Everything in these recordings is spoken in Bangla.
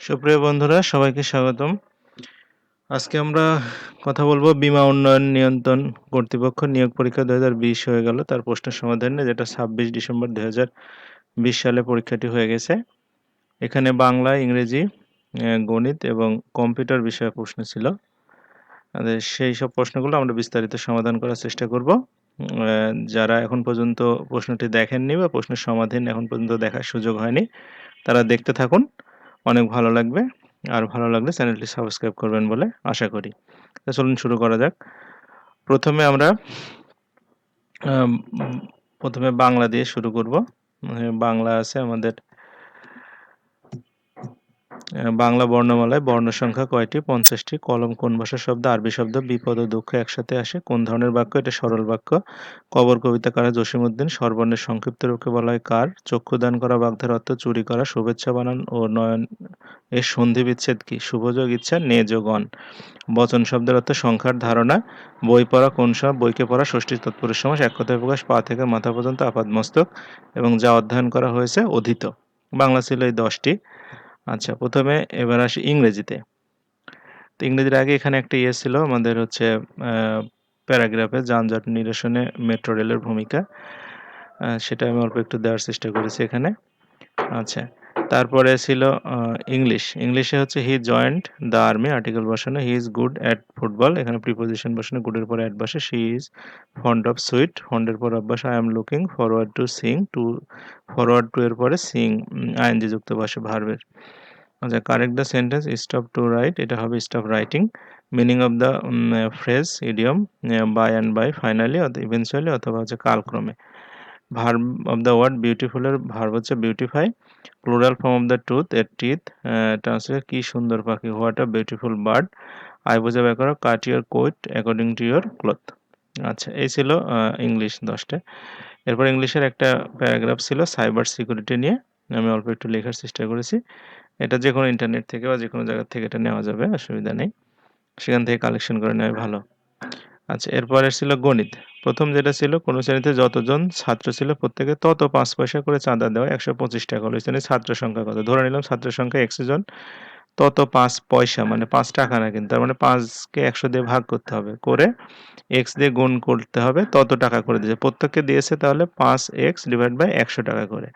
সুপ্রিয় বন্ধুরা, সবাইকে স্বাগতম। আজকে আমরা কথা বলব বিমা উন্নয়ন নিয়ন্ত্রণ কর্তৃপক্ষ নিয়োগ পরীক্ষা দুই হাজার বিশ হয়ে গেল। তার প্রশ্নের সমাধান যেটা ছাব্বিশ ডিসেম্বর দু হাজার বিশ সালে পরীক্ষাটি হয়ে গেছে। এখানে বাংলা, ইংরেজি গণিত এবং কম্পিউটার বিষয়ে প্রশ্ন ছিল। সেই সব প্রশ্নগুলো আমরা বিস্তারিত সমাধান করার চেষ্টা করব। যারা এখন পর্যন্ত প্রশ্নটি দেখেননি বা প্রশ্নের সমাধান এখন পর্যন্ত দেখার সুযোগ হয়নি, তারা দেখতে থাকুন। অনেক ভালো লাগবে। আর ভালো লাগলে চ্যানেলটি সাবস্ক্রাইব করবেন বলে আশা করি। চলুন শুরু করা যাক। প্রথমে আমরা প্রথমে বাংলা দিয়ে শুরু করব। বাংলা আছে আমাদের বাংলা বর্ণমালায় বর্ণ সংখ্যা কয়টি? পঞ্চাশটি। কলম কোন ভাষার শব্দ? আরবি শব্দ। বিপদ ও দুঃখ একসাথে আসে। কোন ধরনের বাক্য? এটা সরল বাক্য। কবর কবিতা কারা জসিমুদ্দিন সর্বর্ণের সংক্ষিপ্ত রূপে বলা হয় কার? চক্ষুদান করা, বাগধার, অর্থ চুরি করা, শুভেচ্ছা বানান ও নয়ন এর সন্ধি বিচ্ছেদ কি? শুভযোগ ইচ্ছা নেযোগণ বচন শব্দের অর্থ সংখ্যার ধারণা। বই পড়া, কোন সব? বইকে পড়া, ষষ্ঠী তৎপুরুষ সমাস, এক কথায় প্রকাশ, পা থেকে মাথা পর্যন্ত আপাদ মস্তক এবং যা অধ্যয়ন করা হয়েছে, অধীত। বাংলা ছিল এই দশটি। আচ্ছা প্রথমে এবার আসি ইংরেজিতে। তো ইংরেজির আগে এখানে একটা ইয়ে ছিল, আমাদের হচ্ছে প্যারাগ্রাফে যানজট নিরসনে মেট্রো রেলের ভূমিকা। সেটা আমি অল্প একটু দেওয়ার চেষ্টা করেছি এখানে। আচ্ছা তারপরে ছিল ইংলিশ ইংলিশে হচ্ছে he joined the army article বসানো he is good at football এখানে প্রিপোজিশন বসানো গুডের পরে অ্যাড বসে she is fond of sweet ফন্ডের পর অভ্যাস I am looking forward to sing to forward to এর পরে সিং আইন আইএনজি যুক্ত বসে ভার্বের আচ্ছা correct the sentence stop to write এটা হবে stop writing meaning of the phrase idiom by and by finally eventually অথবা হচ্ছে কালক্রমে। ভার্ব অফ দ্য ওয়ার্ড বিউটিফুলের ভার্ব হচ্ছে beautify plural form of the tooth এর টিথ ট্রান্সলেট কি সুন্দর পাখি হোয়াট আ বিউটিফুল বার্ড আই বোঝা ব্যাপার cut your coat according to your cloth আচ্ছা এই ছিল ইংলিশ দশটা। এরপর ইংলিশের একটা প্যারাগ্রাফ ছিল সাইবার সিকিউরিটি নিয়ে। আমি অল্প একটু লেখার চেষ্টা করেছি। এটা যে কোনো ইন্টারনেট থেকে বা যে কোনো জায়গা থেকে এটা নেওয়া যাবে, অসুবিধা নেই। সেখান থেকে কালেকশন করে নেওয়া ভালো। আচ্ছা এরপরে ছিল গণিত। প্রথম যেটা ছিল, কোনো শ্রেণীতে যতজন ছাত্র ছিল প্রত্যেকে তত পাঁচ পয়সা করে চাঁদা দেওয়া, একশো পঁচিশ টাকা হলো। শ্রেণির ছাত্র সংখ্যা কত? ধরে নিলাম ছাত্র সংখ্যা একশো জন। তত পাঁচ পয়সা মানে পাঁচ টাকা না কিন্তু, তার মানে পাঁচকে একশো দিয়ে ভাগ করতে হবে। করে এক্স দিয়ে গুণ করতে হবে, তত টাকা করে দিয়েছে। প্রত্যেককে দিয়েছে তাহলে পাঁচ এক্স ডিভাইড বাই একশো টাকা করে।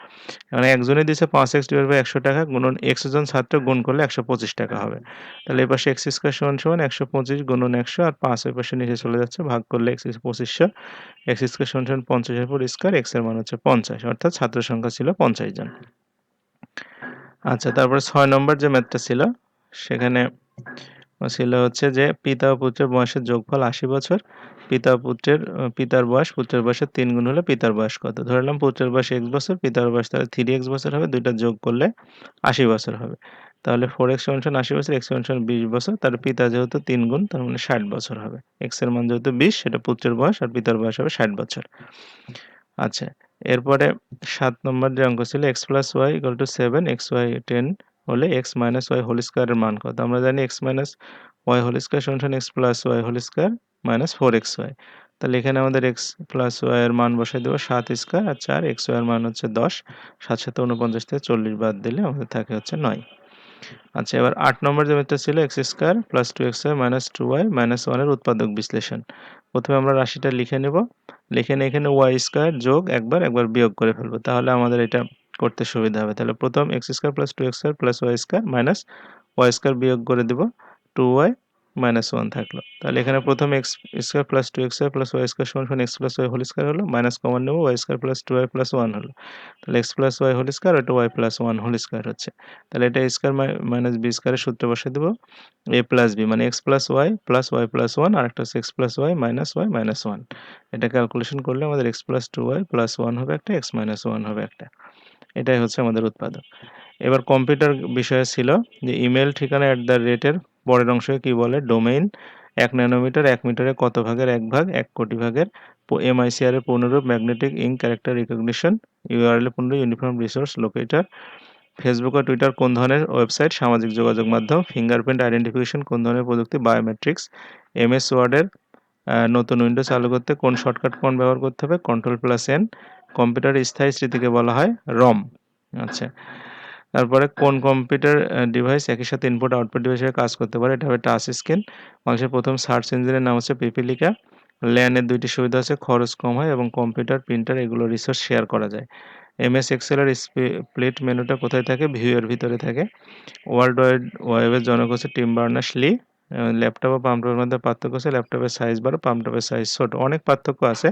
মানে একজনে দিয়েছে পাঁচ এক্স ডিভাইড বাই একশো টাকা, গুণন একশো জন ছাত্র গুণ করলে একশো পঁচিশ টাকা হবে। তাহলে এপাশে এক্স স্কোয়ার সমান সমান একশো পঁচিশ গুণন একশো, আর পাঁচ এর পাশে নিচে চলে যাচ্ছে, ভাগ করলে এক্স পঁচিশশো। এক্স স্কোয়ার সমান সমান পঞ্চাশের পর স্কোয়ার, এক্সের মান হচ্ছে পঞ্চাশ, অর্থাৎ ছাত্র সংখ্যা ছিল পঞ্চাশ জন। আচ্ছা তারপরে ছয় নম্বর যে ম্যাথটা ছিল, সেখানে ছিল হচ্ছে যে পিতা পুত্রের বয়সের যোগফল আশি বছর, পিতা পুত্রের, পিতার বয়স, পুত্রের বয়সের তিন গুণ হলে পিতার বয়স কত? ধরলাম পুত্রের বয়স এক্স বছর, পিতার বয়স তাহলে থ্রি এক্স বছর হবে, দুইটা যোগ করলে আশি বছর হবে। তাহলে ফোর এক্স সমান আশি বছর এক্স সমান বিশ বছর, তার পিতা যেহেতু তিন গুণ, তার মানে ষাট বছর হবে। এক্সের মান যেহেতু বিশ, সেটা পুত্রের বয়স আর পিতার বয়স হবে ষাট বছর। আচ্ছা এরপরে সাত নম্বর যে অঙ্ক ছিল X plus Y equal to seven X Y ten হলে এক্স মাইনাস ওয়াই হোল স্কোয়ারের মান কত? আমরা জানি X minus Y whole square সমান X plus Y whole square minus four X Y তাহলে এখানে আমাদের এক্স প্লাস ওয়াই এর মান বসাই দেবো, সাত স্কোয়ার আর চার এক্স ওয়াই এর মান হচ্ছে দশ, সাত সাথে উনপঞ্চাশ থেকে চল্লিশ বাদ দিলে আমাদের থাকে হচ্ছে নয়। আচ্ছা এবার আট নম্বর যে ছিল X square plus two X Y minus two Y minus ওয়ানের উৎপাদক বিশ্লেষণ। প্রথমে আমরা রাশিটা লিখে নেব। লিখে নিয়ে এখানে ওয়াই স্কোয়ার যোগ একবার একবার বিয়োগ করে ফেলব। তাহলে আমাদের এটা করতে সুবিধা হবে। তাহলে প্রথম X square plus two X square plus Y square minus Y square বিয়োগ করে দেবো। টু ওয়াই মাইনাস ওয়ান থাকল। তাহলে এখানে প্রথম X square plus two X square plus Y square সমান সমান X plus Y whole square হলো মাইনাস কমন নেব Y square plus two Y plus one হলো। তাহলে X plus Y whole square এটা Y plus one whole square হচ্ছে। তাহলে এটা স্কোয়ার মাইনাস বি স্কোয়ারের সূত্রে বসে দেবো। এ প্লাস বি মানে X plus Y plus Y plus one আর একটা হচ্ছে X plus Y minus Y minus one এটা ক্যালকুলেশন করলে আমাদের X plus two Y plus one হবে একটা এক্স মাইনাস ওয়ান হবে একটা। এটাই হচ্ছে আমাদের উৎপাদক। এবার কম্পিউটার বিষয়ে ছিল যে ইমেল ঠিকানা অ্যাট দ্য রেটের পরের অংশে কি বলে? ডোমেইন এক ন্যানোমিটার এক মিটারে কত ভাগের? এক ভাগ, এক কোটি ভাগের। এমআইসিআর এর পূর্ণরূপ magnetic ink character recognition URL পূর্ণ ইউনিফর্ম রিসোর্স লোকেটার ফেসবুক আর টুইটার কোন ধরনের ওয়েবসাইট সামাজিক যোগাযোগ মাধ্যম ফিঙ্গারপ্রিন্ট আইডেন্টিফিকেশন কোন ধরনের প্রযুক্তি? বায়োমেট্রিক্স এমএস ওয়ার্ডের নতুন উইন্ডো চালু করতে কোন শর্টকাট কোন ব্যবহার করতে হবে? কন্ট্রোল প্লাস এন কম্পিউটারের স্থায়ী স্মৃতিকে বলা হয় রম আচ্ছা। তারপরে কোন কম্পিউটার ডিভাইস একই সাথে ইনপুট আউটপুট ডিভাইস হিসেবে কাজ করতে পারে? এটা হবে টাচ স্ক্রিন বাংলাদেশের প্রথম সার্চ ইঞ্জিনের নাম হচ্ছে পিপিলিকা। ল্যানের দুইটি সুবিধা আছে খরচ কম হয় এবং কম্পিউটার প্রিন্টার এগুলো রিসোর্স শেয়ার করা যায়। এমএস এক্সেলের স্প্লিট মেনুটা কোথায় থাকে? ভিউয়ের ভিতরে থাকে। ওয়ার্ল্ড ওয়াইড ওয়েবের জনক হচ্ছে টিম বার্নার্স লি ল্যাপটপ ও পাম্পটপের মধ্যে পার্থক্য আছে ল্যাপটপের সাইজ বড় পাম্পটপের সাইজ ছোট। অনেক পার্থক্য আছে।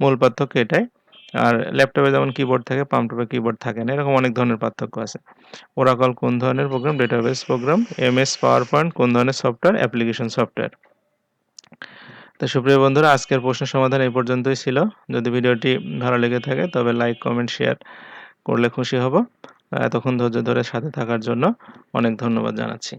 মূল পার্থক্য এটাই। আর ল্যাপটপে যেমন কিবোর্ড থাকে পাম্পটপে কিবোর্ড থাকে না, এরকম অনেক ধরনের পার্থক্য আছে। ওরাকল কোন ধরনের program database program MS PowerPoint কোন ধরনের সফটওয়্যার অ্যাপ্লিকেশন সফটওয়্যার তো সুপ্রিয় বন্ধুরা, আজকের প্রশ্ন সমাধান এই পর্যন্তই ছিল। যদি ভিডিওটি ভালো লেগে থাকে, তবে লাইক কমেন্ট শেয়ার করলে খুশি হব। এতক্ষণ ধৈর্য ধরে সাথে থাকার জন্য অনেক ধন্যবাদ জানাচ্ছি।